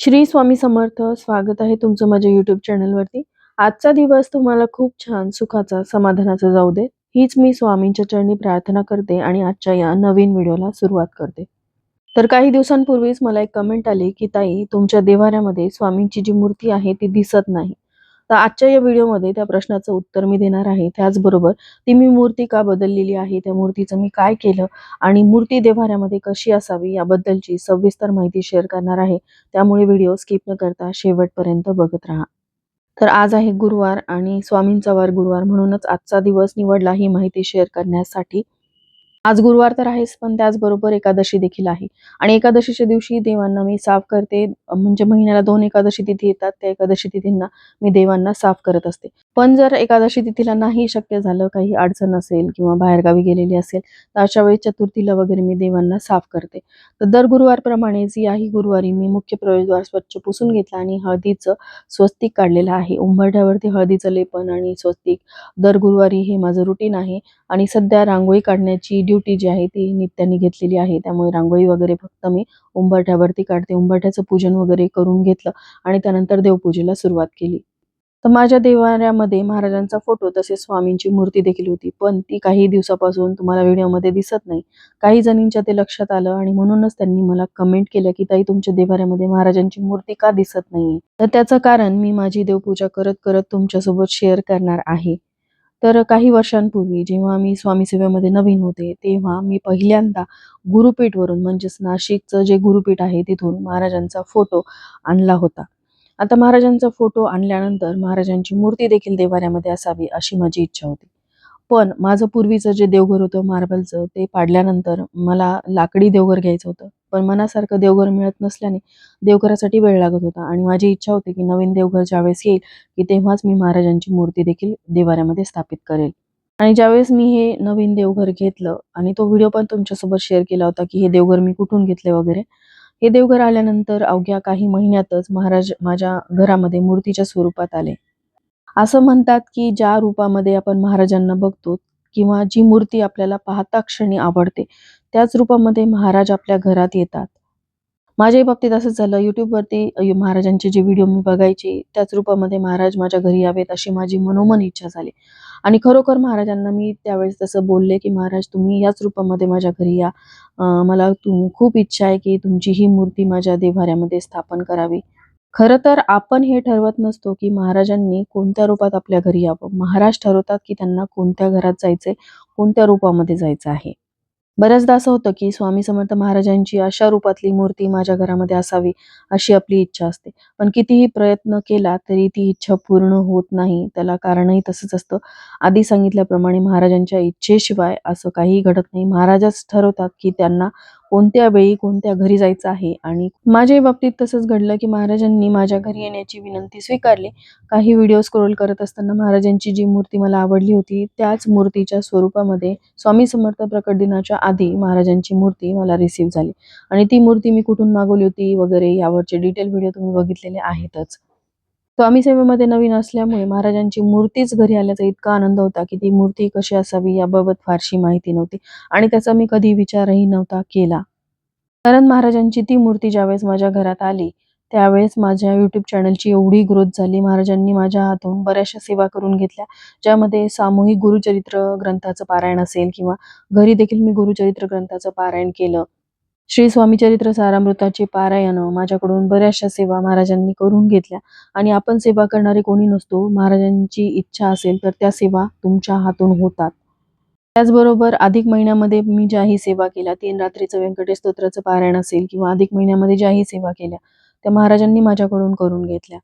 श्री स्वामी समर्थ स्वागत आहे तुमचं माझ्या युट्यूब चॅनलवरती आजचा दिवस तुम्हाला खूप छान सुखाचा समाधानाचा जाऊ दे. हीच मी स्वामींच्या चरणी प्रार्थना करते आणि आजच्या या नवीन व्हिडिओला सुरुवात करते. तर काही दिवसांपूर्वीच मला एक कमेंट आली की ताई तुमच्या देवाऱ्यामध्ये स्वामींची जी मूर्ती आहे ती दिसत नाही. तर आजच्या या व्हिडिओमध्ये त्या प्रश्नाचं उत्तर मी देणार आहे. त्याचबरोबर ती मी मूर्ती का बदललेली आहे? त्या मूर्तीचं मी काय केलं? आणि मूर्ती देवाऱ्यामध्ये कशी असावी? याबद्दलची सविस्तर माहिती शेअर करणार आहे. त्यामुळे व्हिडिओ स्किप न करता शेवटपर्यंत बघत राहा. तर आज आहे गुरुवार आणि स्वामींचा वार गुरुवार म्हणूनच आजचा दिवस निवडला ही माहिती शेअर करण्यासाठी. आज गुरुवार तर आहेच पण त्याचबरोबर एकादशी देखील आहे. आणि एकादशीच्या दिवशी देवांना मी साफ करते. म्हणजे महिन्याला दोन एकादशी तिथी येतात. त्या एकादशी तिथींना मी देवांना साफ करत असते. पण जर एकादशी तिथीला नाही शक्य झालं काही अडचण असेल किंवा बाहेरगावी गेलेली असेल तर अशा वेळी चतुर्थीला वगैरे मी देवांना साफ करते. तर दर गुरुवारप्रमाणेच याही गुरुवारी मी मुख्य प्रवेशद्वार स्वच्छ पुसून घेतला आणि हळदीचं स्वस्तिक काढलेलं आहे. उंबरठ्यावरती हळदीचं लेपन आणि स्वस्तिक. दर गुरुवारी हे माझं रुटीन आहे. आणि सध्या रांगोळी काढण्याची ड्युटी जी आहे ती नित्याने घेतलेली आहे. त्यामुळे रांगोळी वगैरे फक्त मी उंबरठ्यावरती काढते. उंबरठ्याचं पूजन वगैरे करून घेतलं आणि त्यानंतर देवपूजेला सुरुवात केली. तर माझ्या देवाऱ्यामध्ये महाराजांचा फोटो तसेच स्वामींची मूर्ती देखील होती. पण ती काही दिवसापासून तुम्हाला व्हिडिओमध्ये दिसत नाही. काही जणींच्या ते लक्षात आलं आणि म्हणूनच त्यांनी मला कमेंट केलं की ताई तुमच्या देवाऱ्यामध्ये महाराजांची मूर्ती का दिसत नाहीये? तर त्याचं कारण मी माझी देवपूजा करत करत तुमच्यासोबत शेअर करणार आहे. तर काही वर्षांपूर्वी जेव्हा मी स्वामी सेवेमध्ये नवीन होते तेव्हा मी पहिल्यांदा गुरुपीठवरून म्हणजेच नाशिकचं जे गुरुपीठ आहे तिथून महाराजांचा फोटो आणला होता. आता महाराजांचा फोटो आणल्यानंतर महाराजांची मूर्ती देखील देवाऱ्यामध्ये असावी अशी माझी इच्छा होती. पण माझं पूर्वीचं जे देवघर होतं मार्बलचं ते पाडल्यानंतर मला लाकडी देवघर घ्यायचं होतं. पण मनासारखं देवघर मिळत नसल्याने देवघरासाठी वेळ लागत होता. आणि माझी इच्छा होती की नवीन देवघर ज्यावेळेस येईल की तेव्हाच मी महाराजांची मूर्ती देखील देवाऱ्यामध्ये स्थापित करेल. आणि ज्यावेळेस मी हे नवीन देवघर घेतलं आणि तो व्हिडिओ पण तुमच्यासोबत शेअर केला होता की हे देवघर मी कुठून घेतले वगैरे हे देवघर आल्यानंतर अवघ्या काही महिन्यातच महाराज माझ्या घरामध्ये मूर्तीच्या स्वरूपात आले. असं म्हणतात की ज्या रूपामध्ये आपण महाराजांना बघतो किंवा जी मूर्ती आपल्याला पाहता क्षणी आवडते त्याच रूपामध्ये महाराज आपल्या घरात येतात. माझ्याही बाबतीत असंच झालं. युट्यूबवरती महाराजांचे जे व्हिडिओ मी बघायचे त्याच रूपामध्ये महाराज माझ्या घरी यावेत अशी माझी मनोमन इच्छा झाली. आणि खरोखर महाराजांना मी त्यावेळेस तसं बोलले की महाराज तुम्ही याच रूपामध्ये माझ्या घरी या. मला तुम खूप इच्छा आहे की तुमची ही मूर्ती माझ्या देव्हाऱ्यामध्ये स्थापन करावी. खरं तर आपण हे ठरवत नसतो की महाराजांनी कोणत्या रूपात आपल्या घरी यावं. महाराज ठरवतात की त्यांना कोणत्या घरात जायचंय कोणत्या रूपामध्ये जायचं आहे. बऱ्याचदा असं होतं की स्वामी समर्थ महाराजांची अशा रूपातली मूर्ती माझ्या घरामध्ये असावी अशी आपली इच्छा असते. पण कितीही प्रयत्न केला तरी ती इच्छा पूर्ण होत नाही. त्याला कारणही तसंच असतं. आधी सांगितल्याप्रमाणे महाराजांच्या इच्छेशिवाय असं काहीही घडत नाही. महाराजच ठरवतात की त्यांना कोणत्या वेळी कोणत्या घरी जायचं आहे आणि माझ्याही बाबतीत तसंच घडलं की महाराजांनी माझ्या घरी येण्याची विनंती स्वीकारली. काही व्हिडिओ स्क्रोल करत असताना महाराजांची जी मूर्ती मला आवडली होती त्याच मूर्तीच्या स्वरूपामध्ये स्वामी समर्थ प्रकट दिनाच्या आधी महाराजांची मूर्ती मला रिसीव्ह झाली. आणि ती मूर्ती मी कुठून मागवली होती वगैरे यावरचे डिटेल व्हिडिओ तुम्ही बघितलेले आहेतच. स्वामी सेवेमध्ये नवीन असल्यामुळे महाराजांची मूर्तीच घरी आल्याचा इतका आनंद होता की ती मूर्ती कशी असावी याबाबत फारशी माहिती नव्हती आणि त्याचा मी कधी विचारही नव्हता केला. कारण महाराजांची ती मूर्ती ज्यावेळेस माझ्या घरात आली त्यावेळेस माझ्या यूट्यूब चॅनलची एवढी ग्रोथ झाली महाराजांनी माझ्या हातून बऱ्याचशा सेवा करून घेतल्या ज्यामध्ये सामूहिक गुरुचरित्र ग्रंथाचं पारायण असेल किंवा घरी देखील मी गुरुचरित्र ग्रंथाचं पारायण केलं श्री स्वामीचरित्र सारामृताचे पारायण माझ्याकडून बऱ्याचशा सेवा महाराजांनी करून घेतल्या. आणि आपण सेवा करणारे कोणी नसतो महाराजांची इच्छा असेल तर त्या सेवा तुमच्या हातून होतात. त्याचबरोबर अधिक महिन्यामध्ये मी ज्याही सेवा केल्या तीन रात्रीचं व्यंकटेश स्तोत्राचं पारायण असेल किंवा अधिक महिन्यामध्ये ज्याही सेवा केल्या त्या महाराजांनी माझ्याकडून करून घेतल्या.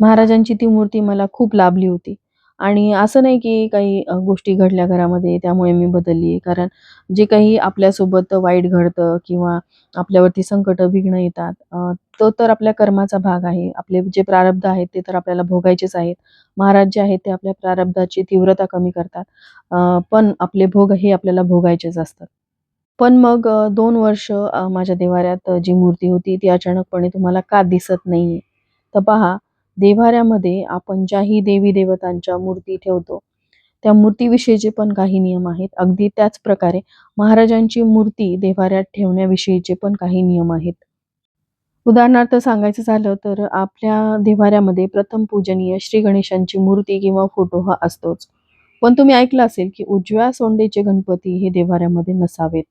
महाराजांची ती मूर्ती मला खूप लाभली होती. आणि असं नाही की काही गोष्टी घडल्या घरामध्ये त्यामुळे मी बदलली कारण जे काही आपल्यासोबत वाईट घडतं किंवा आपल्यावरती संकट विघ्न येतात तो तर आपल्या कर्माचा भाग आहे. आपले जे प्रारब्ध आहेत ते तर आपल्याला भोगायचेच आहेत. महाराज जे आहेत ते आपल्या प्रारब्धाची तीव्रता कमी करतात. पण आपले भोग हे आपल्याला भोगायचेच असतात. पण मग दोन वर्ष माझ्या देवाऱ्यात जी मूर्ती होती ती अचानकपणे तुम्हाला का दिसत नाहीये? तर पहा देव्हाऱ्यामध्ये आपण ज्याही देवी देवतांच्या मूर्ती ठेवतो त्या मूर्तीविषयीचे पण काही नियम आहेत अगदी त्याच प्रकारे महाराजांची मूर्ती देव्हाऱ्यात ठेवण्याविषयीचे पण काही नियम आहेत उदाहरणार्थ सांगायचं झालं तर आपल्या देव्हाऱ्यामध्ये प्रथम पूजनीय श्री गणेशांची मूर्ती किंवा फोटो हा असतोच. पण तुम्ही ऐकलं असेल की उजव्या सोंडेचे गणपती हे देव्हाऱ्यामध्ये नसावेत.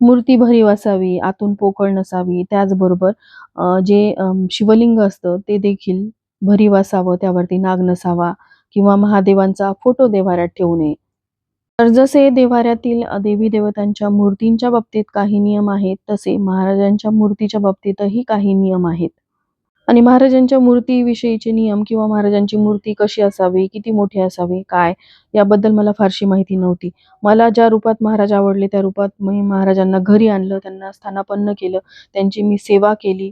मूर्ती भरीव असावी, आतून पोकळ नसावी. त्याचबरोबर जे शिवलिंग असतं ते देखील भरीव असावं, त्यावरती नाग नसावा किंवा महादेवांचा फोटो देवाऱ्यात ठेवू नये. तर जसे देवाऱ्यातील देवी-देवतांच्या मूर्तींच्या बाबतीत काही नियम आहेत, तसे महाराजांच्या मूर्तीच्या बाबतीतही काही नियम आहेत. आणि महाराजांच्या मूर्तीविषयीचे नियम किंवा महाराजांची मूर्ती कशी असावी, किती मोठी असावी, काय याबद्दल मला फारशी माहिती नव्हती. मला ज्या रूपात महाराज आवडले त्या रूपात मी महाराजांना घरी आणलं, त्यांना स्थानापन्न केलं, त्यांची मी सेवा केली.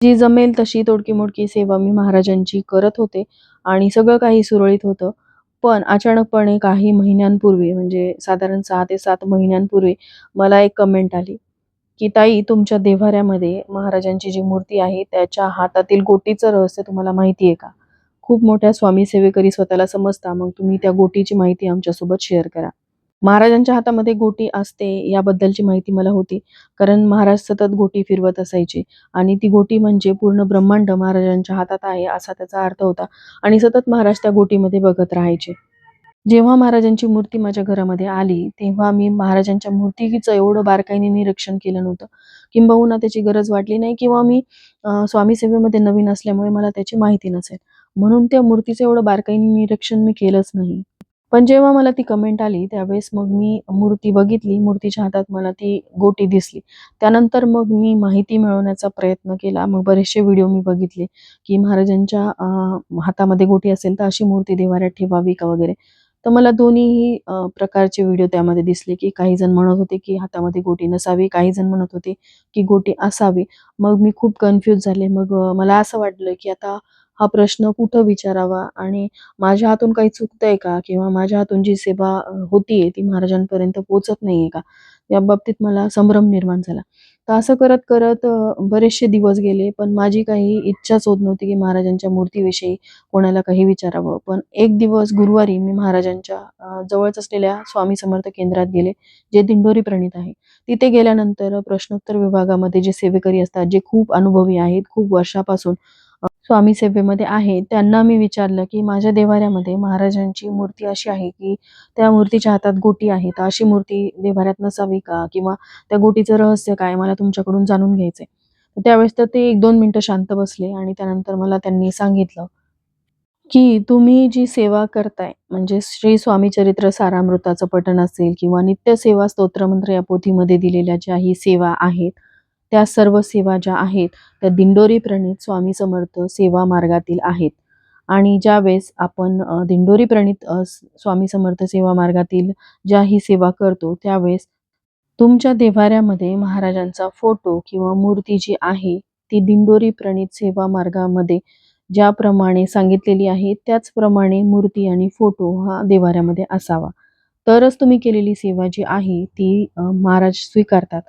जी जमेल तशी तोडकी-मोडकी सेवा मी महाराजांची करत होते आणि सगळं काही सुरळीत होतं. पण अचानकपणे काही महिन्यांपूर्वी म्हणजे साधारण सहा ते सात महिन्यांपूर्वी मला एक कमेंट आली, की "ताई तुमच्या देव्हाऱ्यामध्ये महाराजांची जी मूर्ती आहे त्याच्या हातातील गोटीचं रहस्य तुम्हाला माहिती आहे का? खूप मोठ्या स्वामी सेवेकरी स्वतःला समजता, मग तुम्ही त्या गोटीची माहिती आमच्यासोबत शेअर करा." महाराजांच्या हातामध्ये गोटी असते याबद्दलची माहिती मला होती. कारण महाराज सतत गोटी फिरवत असायचे आणि ती गोटी म्हणजे पूर्ण ब्रह्मांड महाराजांच्या हातात आहे असा त्याचा अर्थ होता आणि सतत महाराज त्या गोटीमध्ये बघत राहायचे. जेव्हा महाराजांची मूर्ती माझ्या घरामध्ये आली, तेव्हा मी महाराजांच्या मूर्तीचं एवढं बारकाईने निरीक्षण केलं नव्हतं. किंबहुना त्याची गरज वाटली नाही किंवा मी स्वामी सेवेमध्ये नवीन असल्यामुळे मला त्याची माहिती नसेल. म्हणून त्या मूर्तीचं एवढं बारकाईने निरीक्षण मी केलंच नाही. पण जेव्हा मला ती कमेंट आली, त्यावेळेस मग मी मूर्ती बघितली. मूर्तीच्या हातात मला ती गोटी दिसली. त्यानंतर मग मी माहिती मिळवण्याचा प्रयत्न केला. मग बरेचसे व्हिडिओ मी बघितले, की महाराजांच्या हातामध्ये गोटी असेल तर अशी मूर्ती देवाऱ्यात ठेवावी का वगैरे. तर मला दोन्हीही प्रकारचे व्हिडिओ त्यामध्ये दिसले, की काही जण म्हणत होते, की हातामध्ये गोटी नसावी, काही जण म्हणत होते, की गोटी असावी. मग मी खूप कन्फ्यूज झाले. मग मला असं वाटलं, की आता हा प्रश्न कुठं विचारावा आणि माझ्या हातून काही चुकतंय का? किंवा माझ्या हातून जी सेवा होतीये ती महाराजांपर्यंत पोहोचत नाहीये का? या बाबतीत मला संभ्रम निर्माण झाला. तर असं करत-करत बरेचसे दिवस गेले, पण माझी काही इच्छाच होत नव्हती, की महाराजांच्या मूर्तीविषयी कोणाला काही विचारावं. पण एक दिवस गुरुवारी मी महाराजांच्या जवळच असलेल्या स्वामी समर्थ केंद्रात गेले, जे दिंडोरी प्रणीत आहे. तिथे गेल्यानंतर प्रश्नोत्तर विभागामध्ये जे सेवेकरी असतात, जे खूप अनुभवी आहेत, खूप वर्षापासून स्वामी सेवेमध्ये आहे, त्यांना मी विचारलं, की माझ्या देवाऱ्यामध्ये महाराजांची मूर्ती अशी आहे, की त्या मूर्तीच्या हातात गोटी आहे. तर अशी मूर्ती देव्हाऱ्यात नसावी का? किंवा त्या गोटीचं रहस्य काय? मला तुमच्याकडून जाणून घ्यायचंय. आहे त्यावेळेस तर ते एक दोन मिनटं शांत बसले आणि त्यानंतर मला त्यांनी सांगितलं, की तुम्ही जी सेवा करताय, म्हणजे श्री स्वामी चरित्र सारामृताचं पठण असेल किंवा नित्य सेवा स्तोत्रमंत्र या पोथीमध्ये दिलेल्या ज्या ही सेवा आहेत, त्या सर्व सेवा ज्या आहेत, त्या दिंडोरी प्रणित स्वामी समर्थ सेवा मार्गातील आहेत. आणि ज्यावेळेस आपण दिंडोरी प्रणित स्वामी समर्थ सेवा मार्गातील ज्या ही सेवा करतो, त्यावेळेस तुमच्या देवाऱ्यामध्ये महाराजांचा फोटो किंवा मूर्ती जी आहे, ती दिंडोरी प्रणीत सेवा मार्गामध्ये ज्याप्रमाणे सांगितलेली आहे, त्याचप्रमाणे मूर्ती आणि फोटो हा देवाऱ्यामध्ये असावा. तरच तुम्ही केलेली सेवा जी आहे, ती महाराज स्वीकारतात.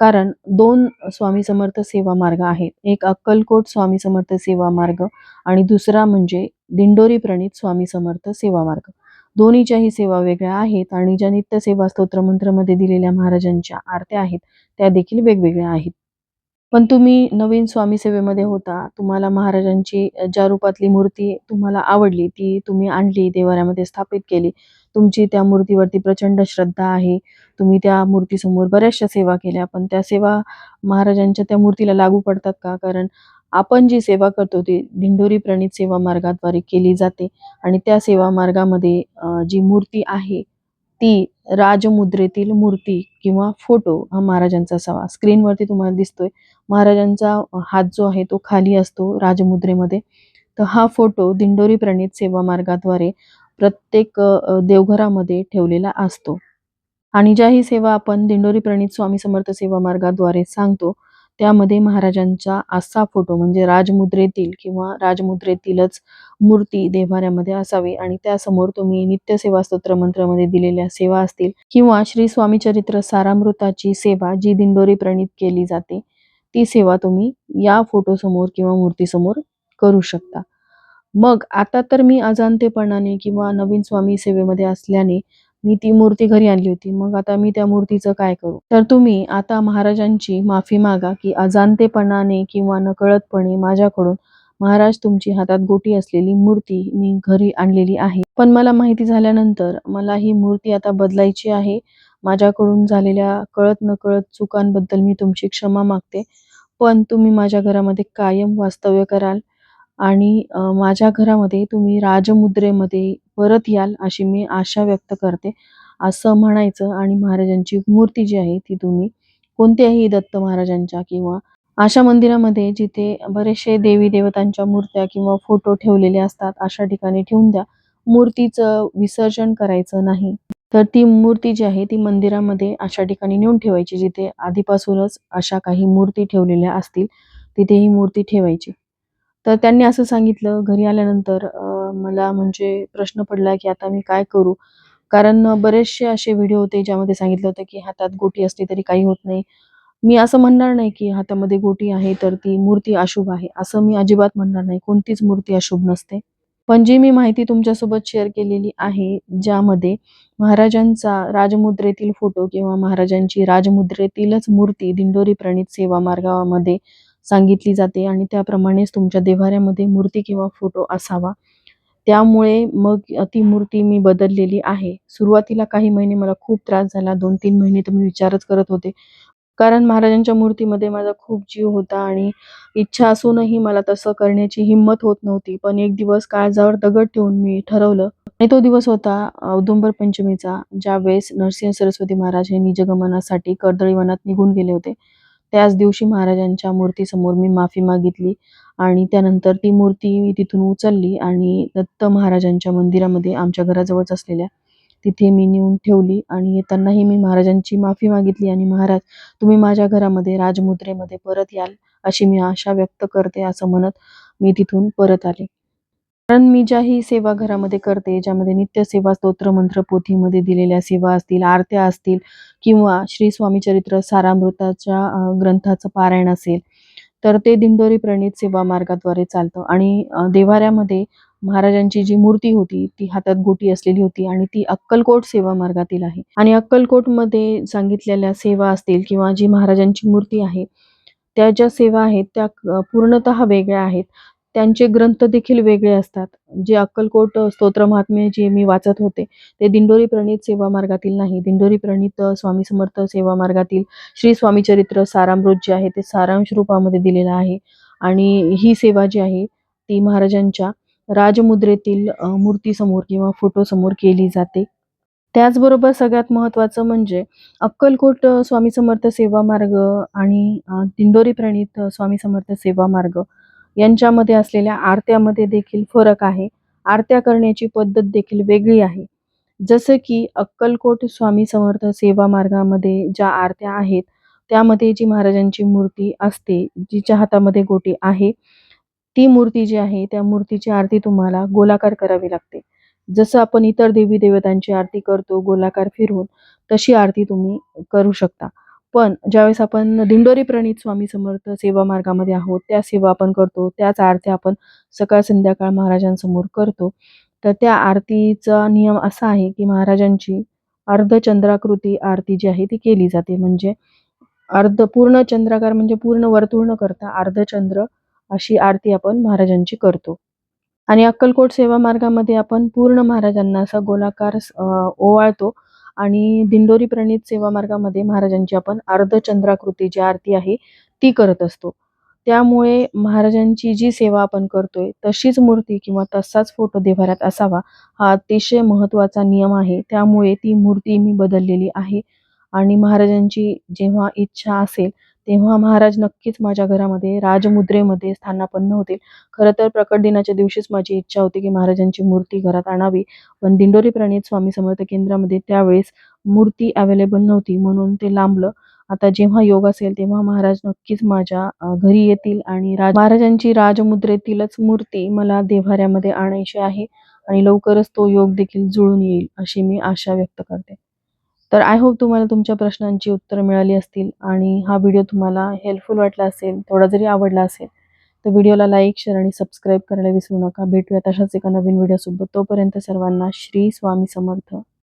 कारण दोन स्वामी समर्थ सेवा मार्ग आहेत. एक अक्कलकोट स्वामी समर्थ सेवा मार्ग आणि दुसरा म्हणजे दिंडोरी प्रणीत स्वामी समर्थ सेवा मार्ग. दोन्हीच्याही सेवा वेगळ्या आहेत आणि ज्या नित्य सेवा स्तोत्र स्तोत्रमंत्रमध्ये दिलेल्या महाराजांच्या आरत्या आहेत, त्या देखील वेगवेगळ्या आहेत. पण तुम्ही नवीन स्वामी सेवेमध्ये होता. तुम्हाला महाराजांची ज्या रूपातली मूर्ती तुम्हाला आवडली, ती तुम्ही आणली, देवाऱ्यामध्ये स्थापित केली. तुमची त्या मूर्तीवरती प्रचंड श्रद्धा आहे. तुम्ही त्या मूर्तीसमोर बऱ्याचशा सेवा केल्या, पण त्या सेवा महाराजांच्या त्या मूर्तीला लागू पडतात का? कारण आपण जी सेवा करतो ती दिंडोरी प्रणित सेवा मार्गाद्वारे केली जाते आणि त्या सेवा मार्गामध्ये जी मूर्ती आहे, ती राजमुद्रेतील मूर्ती किंवा फोटो हा महाराजांचा असावा. स्क्रीनवरती तुम्हाला दिसतोय. महाराजांचा हात जो आहे तो खाली असतो राजमुद्रेमध्ये. तर हा फोटो दिंडोरी प्रणित सेवा मार्गाद्वारे प्रत्येक देवघरामध्ये ठेवलेला असतो. आणि ज्याही सेवा आपण दिंडोरी प्रणीत स्वामी समर्थ सेवा मार्गाद्वारे सांगतो, त्यामध्ये महाराजांचा असा फोटो म्हणजे राजमुद्रेतील किंवा राजमुद्रेतीलच मूर्ती देव्हाऱ्यामध्ये असावी आणि त्यासमोर तुम्ही नित्यसेवा स्तोत्र मंत्रामध्ये दिलेल्या सेवा असतील किंवा श्री स्वामी चरित्र सारामृताची सेवा जी दिंडोरी प्रणीत केली जाते, ती सेवा तुम्ही या फोटो समोर किंवा मूर्तीसमोर करू शकता. मग आता तर मी अजाणतेपणाने किंवा नवीन स्वामी सेवेमध्ये असल्याने मी ती मूर्ती घरी आणली होती. मग आता मी त्या मूर्तीचं काय करू? तर तुम्ही आता महाराजांची माफी मागा की अजाणतेपणाने किंवा नकळतपणे माझ्याकडून महाराज तुमची हातात गोटी असलेली मूर्ती मी घरी आणलेली आहे. पण मला माहिती झाल्यानंतर मला ही मूर्ती आता बदलायची आहे. माझ्याकडून झालेल्या कळत नकळत चुकांबद्दल मी तुमची क्षमा मागते. पण तुम्ही माझ्या घरामध्ये कायम वास्तव्य कराल. आणि माझ्या घरामध्ये तुम्ही राजमुद्रेमध्ये परत याल अशी मी आशा व्यक्त करते. असं म्हणायचं आणि महाराजांची मूर्ती जी आहे ती तुम्ही कोणत्याही दत्त महाराजांच्या किंवा अशा मंदिरामध्ये जिथे बरेचसे देवी देवतांच्या मूर्त्या किंवा फोटो ठेवलेले असतात अशा ठिकाणी ठेवून द्या. मूर्तीचं विसर्जन करायचं नाही. तर ती मूर्ती जी आहे ती मंदिरामध्ये अशा ठिकाणी नेऊन ठेवायची जिथे आधीपासूनच अशा काही मूर्ती ठेवलेल्या असतील तिथे ही मूर्ती ठेवायची. तर त्यांनी असं सांगितलं घरी आल्यानंतर मला म्हणजे प्रश्न पडला की आता मी काय करू? कारण बरेचसे असे व्हिडिओ होते ज्यामध्ये सांगितलं होतं की हातात गोटी असली तरी काही होत नाही. मी असं म्हणणार नाही की हातामध्ये गोटी आहे तर ती मूर्ती अशुभ आहे असं मी अजिबात म्हणणार नाही. कोणतीच मूर्ती अशुभ नसते. पण जी मी माहिती तुमच्यासोबत शेअर केलेली आहे ज्यामध्ये महाराजांचा राजमुद्रेतील फोटो किंवा महाराजांची राजमुद्रेतीलच मूर्ती दिंडोरी प्रणित सेवा मार्गामध्ये सांगितली जाते आणि त्याप्रमाणेच तुमच्या देव्हाऱ्यामध्ये मूर्ती किंवा फोटो असावा. त्यामुळे मग ती मूर्ती मी बदललेली आहे. सुरुवातीला काही महिने मला खूप त्रास झाला. दोन तीन महिने तर मी विचारच करत होते. कारण महाराजांच्या मूर्तीमध्ये माझा खूप जीव होता आणि इच्छा असूनही मला तसं करण्याची हिंमत होत नव्हती. पण एक दिवस काळजावर दगड ठेवून मी ठरवलं. आणि तो दिवस होता औदुंबर पंचमीचा ज्यावेळेस नरसिंह सरस्वती महाराज हे निजगमनासाठी कर्दळीवनात निघून गेले होते. त्याच दिवशी महाराजांच्या मूर्तीसमोर मी माफी मागितली आणि त्यानंतर ती मूर्ती मी तिथून उचलली आणि दत्त महाराजांच्या मंदिरामध्ये आमच्या घराजवळच असलेल्या तिथे मी नेऊन ठेवली आणि येतानाही मी महाराजांची माफी मागितली आणि महाराज तुम्ही माझ्या घरामध्ये राजमुद्रेमध्ये परत याल अशी मी आशा व्यक्त करते असं म्हणत मी तिथून परत आले. कारण मी ज्याही सेवा घरामध्ये करते ज्यामध्ये नित्य सेवा स्तोत्र मंत्र पोथीमध्ये दिलेल्या सेवा असतील आरत्या असतील किंवा श्री स्वामी चरित्र सारामृताच्या ग्रंथाचं पारायण असेल तर ते दिंडोरी प्रणित सेवा मार्गाद्वारे चालतं. आणि देवाऱ्यामध्ये महाराजांची जी मूर्ती होती ती हातात गोटी असलेली होती आणि ती अक्कलकोट सेवा मार्गातील आहे. आणि अक्कलकोटमध्ये सांगितलेल्या सेवा असतील किंवा जी महाराजांची मूर्ती आहे त्या ज्या सेवा आहेत त्या पूर्णत पूर्णतः वेगळ्या आहेत. त्यांचे ग्रंथ देखील वेगळे असतात. जे अक्कलकोट अ, स्तोत्र महात्म्य जे मी वाचत होते ते दिंडोरी प्रणित सेवा मार्गातील नाही. दिंडोरी प्रणित स्वामी समर्थ सेवा मार्गातील श्री स्वामी चरित्र सारामृत जे आहे ते सारांश रूपामध्ये दिलेलं आहे. आणि ही सेवा जी आहे ती महाराजांच्या राजमुद्रेतील मूर्तीसमोर किंवा फोटोसमोर केली जाते. त्याचबरोबर सगळ्यात महत्त्वाचं म्हणजे अक्कलकोट स्वामी समर्थ सेवा मार्ग आणि दिंडोरी प्रणित स्वामी समर्थ सेवा मार्ग यांच्यामध्ये असलेल्या आरत्यामध्ये देखील फरक आहे. आरत्या करण्याची पद्धत देखील वेगळी आहे. जसं की अक्कलकोट स्वामी समर्थ सेवा मार्गामध्ये ज्या आरत्या आहेत त्यामध्ये जी महाराजांची मूर्ती असते जिच्या हातामध्ये गोटी आहे ती मूर्ती जी आहे त्या मूर्तीची आरती तुम्हाला गोलाकार करावी लागते. जसं आपण इतर देवी देवतांची आरती करतो गोलाकार फिरवून तशी आरती तुम्ही करू शकता. पण ज्यावेळेस आपण दिंडोरी प्रणित स्वामी समर्थ सेवा मार्गामध्ये आहोत त्या सेवा आपण करतो त्याच आरत्या आपण सकाळ संध्याकाळ महाराजांसमोर करतो तर त्या आरतीचा नियम असा आहे की महाराजांची अर्धचंद्राकृती आरती जी आहे ती केली जाते. म्हणजे अर्ध पूर्ण चंद्राकार म्हणजे पूर्ण वर्तुळ न करता अर्धचंद्र अशी आरती आपण महाराजांची करतो. आणि अक्कलकोट सेवा मार्गामध्ये आपण पूर्ण महाराजांना असा गोलाकार ओवाळतो. आणि दिंडोरी प्रणित सेवा मार्गामध्ये महाराजांची आपण अर्धचंद्राकृती जी आरती आहे ती करत असतो. त्यामुळे महाराजांची जी सेवा आपण करतोय तशीच मूर्ती किंवा तसाच फोटो देव्हाऱ्यात असावा हा अतिशय महत्त्वाचा नियम आहे. त्यामुळे ती मूर्ती मी बदललेली आहे आणि महाराजांची जेव्हा इच्छा असेल तेव्हा महाराज नक्कीच माझ्या घरामध्ये राजमुद्रेमध्ये स्थानापन्न होतील. खरं तर प्रकट दिनाच्या दिवशीच माझी इच्छा होती की महाराजांची मूर्ती घरात आणावी. पण दिंडोरी प्रणित स्वामी समर्थ केंद्रामध्ये त्यावेळेस मूर्ती अवेलेबल नव्हती म्हणून ते लांबलं. आता जेव्हा योग असेल तेव्हा महाराज नक्कीच माझ्या घरी येतील आणि राज महाराजांची राजमुद्रेतीलच मूर्ती मला देव्हाऱ्यामध्ये आणायची आहे आणि लवकरच तो योग देखील जुळून येईल अशी मी आशा व्यक्त करते. तर आय होप तुम्हाला तुमच्या प्रश्नांची उत्तरं मिळाली असतील आणि हा व्हिडिओ तुम्हाला हेल्पफुल वाटला असेल थोडा जरी आवडला असेल तर व्हिडिओला लाईक शेअर आणि सबस्क्राईब करायला विसरू नका. भेटूया अशाच एका नवीन व्हिडिओसोबत तोपर्यंत सर्वांना श्री स्वामी समर्थ.